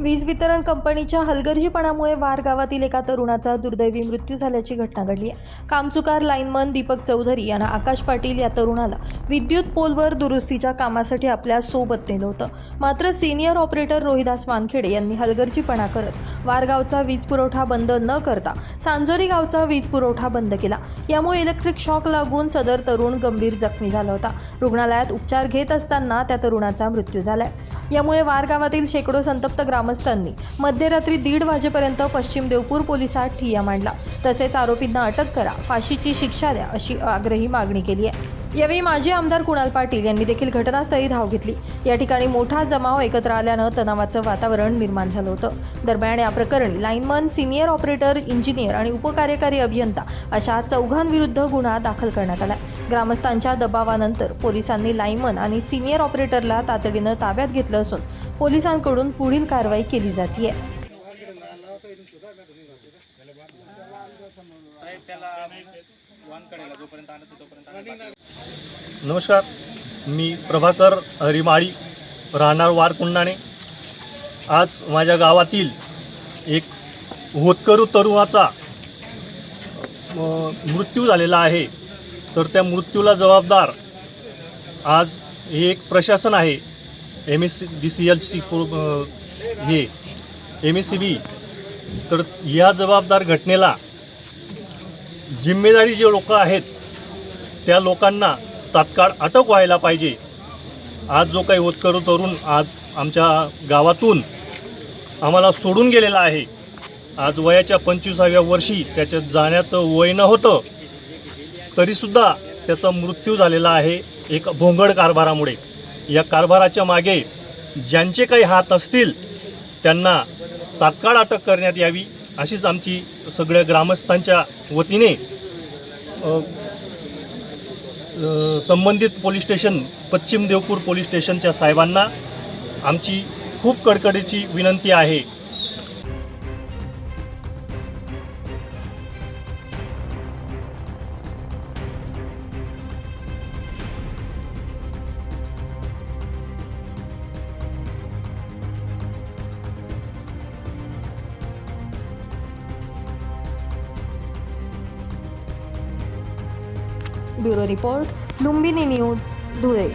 वीज वितरण कंपनीच्या हलगर्जीपणामुळे वार गावातील एका तरुणाचा दुर्दैवी मृत्यू झाल्याची घटना घडली आहे. कामचुकार लाईनमन दीपक चौधरी यांना आकाश पाटील या तरुणाला विद्युत पोलवर दुरुस्तीच्या कामासाठी आपल्यासोबत नेलं होतं. मात्र सिनियर ऑपरेटर रोहिदास वानखेडे यांनी हलगर्जीपणा करत वारगावचा वीज पुरवठा बंद न करता सांजोरी गावचा वीज पुरवठा बंद केला. यामुळे इलेक्ट्रिक शॉक लागून सदर तरुण गंभीर जखमी झाला होता. रुग्णालयात उपचार घेत असताना त्या तरुणाचा मृत्यू झालाय. यामुळे वार गावातील शेकडो संतप्त ग्रामस्थांनी मध्यरात्री दीड वाजेपर्यंत पश्चिम देवपूर पोलिसात ठिय्या मांडला. तसेच आरोपींना अटक करा फाशीची शिक्षा द्या अशी आग्रही मागणी केली आहे. यावेळी माजी आमदार कुणाल पाटील यांनी देखील घटनास्थळी धाव घेतली. या ठिकाणी मोठा जमाव एकत्र आल्यानं तणावाचं वातावरण निर्माण झालं होतं. दरम्यान या प्रकरणी लाईनमन सिनियर ऑपरेटर इंजिनियर आणि उपकार्यकारी अभियंता अशा चौघांविरुद्ध गुन्हा दाखल करण्यात आला ग्रामस्थांच्या दबावानंतर पोलिसांनी लाईमन आणि सिनियर ऑपरेटरला तातडीनं ताब्यात घेतलं असून पोलिसांकडून पुढील कारवाई केली जाते त्याला नमस्कार. मी प्रभाकर हरिमाळी राहणार वारकुंडाणे. आज माझ्या गावातील एक होतकरू तरुणाचा मृत्यू झालेला आहे. तर त्या मृत्यूला जबाबदार आज हे एक प्रशासन आहे. M S D C L C हे एम एस सी बी तर या जबाबदार घटनेला जिम्मेदारी जे लोक आहेत त्या लोकांना तात्काळ अटक व्हायला पाहिजे. आज जो काही होतकरू तरुण आज आमच्या गावातून आम्हाला सोडून गेलेला आहे. आज वयाच्या पंचवीसाव्या वर्षी त्याच्यात जाण्याचं वय न होतं तरीसुद्धा त्याचा मृत्यू झालेला आहे एक भोंगड कारभारामुळे. या कारभाराच्या मागे ज्यांचे काही हात असतील त्यांना तात्काळ अटक करण्यात यावी अशीच आमची सगळ्या ग्रामस्थांच्या वतीने संबंधित पोलीस स्टेशन पश्चिम देवपूर पोलीस स्टेशनच्या साहेबांना आमची खूप कडकडीची विनंती आहे. Bureau report Lumbini news Dhule.